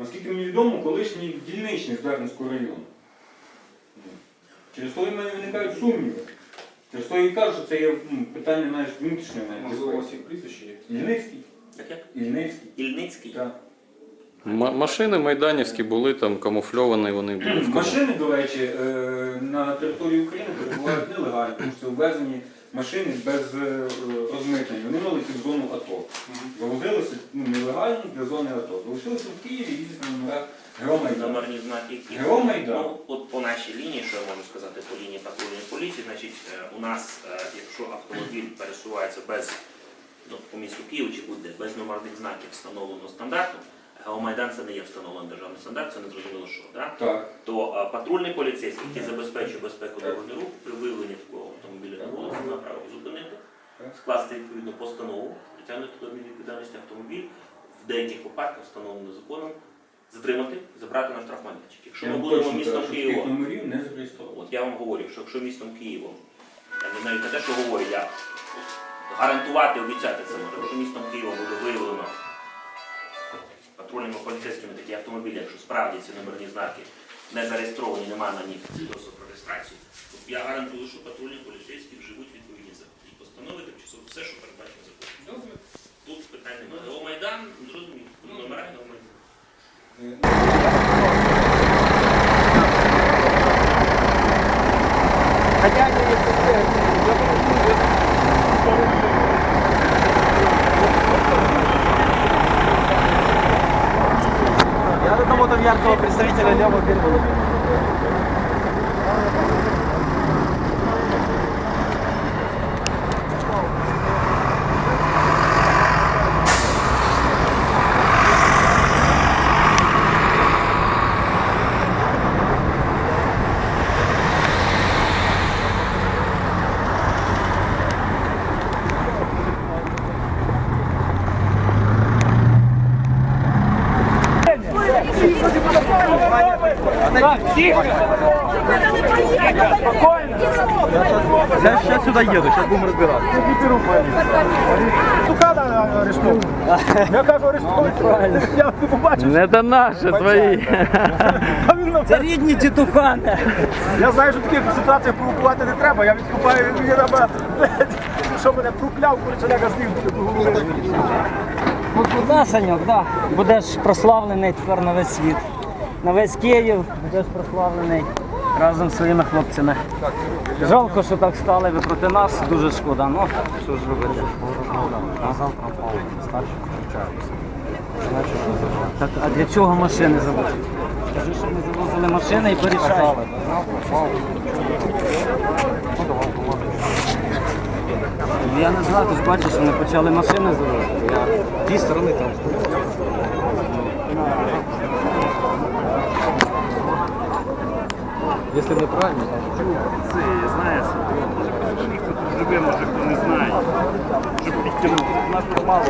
наскільки мені відомо, колишній дільничний з Дарницького району. Через то в мене виникають сумніви. Через то я і кажу, що це є м, питання навіть внутрішньої навіть Можливо, у безпеки. вас є прізвище є? Ільницький. Як як? Ільницький. Ільницький. Так. М- машини майданівські були там камуфльовані, вони були. в кому- Машини, до речі, е, на території України перебувають нелегально, тому що це ввезені машини без е, розмитнення. Вони мали в зону АТО. Завозилися ну, нелегально для зони АТО. Залишилися в Києві, на номерах Громайдану. Номерні знаки які. Громайдан. Ну, от по нашій лінії, що я можу сказати, по лінії патрульної поліції, значить, е, у нас, е, якщо автомобіль пересувається без, ну, по місту Києву чи буде без номерних знаків встановленого стандарту, Геомайдан це не є встановлений державний стандарт, це не зрозуміло що, да? Так. то е, патрульний поліцейський, який забезпечує безпеку дорожнього руху, при виявленні такого автомобіля на вулиці, має право зупинити, скласти відповідну постанову, притягнути до адмінвідповідальності автомобіль, в деяких випадках встановлено законом, затримати, забрати на штрафмайданчик. Якщо ми будемо містом Києвом, не зареєстровано. от я вам говорю, що якщо містом Києвом, я не навіть не те, що говорю, я гарантувати, обіцяти це можу, якщо містом Києвом буде виявлено патрульними поліцейськими такі автомобілі, якщо справді ці номерні знаки не зареєстровані, немає на них реєстрацію, я гарантую, що патрульні поліцейські вживуть відповідні заходи. І постанови тимчасово все, що передбачено законом. Добре. Тут питань немає. О Майдан, зрозумів, номера на Майдан. Я одного там яркого представителя левого берега. Я сейчас сюда еду, сейчас будем разбираться. Тукана арештовують. Я кажу, арештовують. Я не побачив, Не до наші свої. а він на Це рідні тітухани. Я знаю, що в таких ситуаціях провокувати не треба, я відступаю від мені на метр. Що мене прокляв, коротше, я слів буде. Ну туди, Саньок, да. Будеш прославлений тепер на весь світ. На весь Київ будеш прославлений разом з своїми хлопцями. Жалко, що так стали ви проти нас, дуже шкода. Ну, що ж робити? Так, а для чого машини завозити? Кажу, щоб ми завозили машини і порішали. Я не знаю, ти ж бачиш, вони почали машини завозити. Я ті сторони там. Якщо неправильно, Це, знаєш, ніхто тут живе, може хто не знає, щоб підтягнути. Нас мало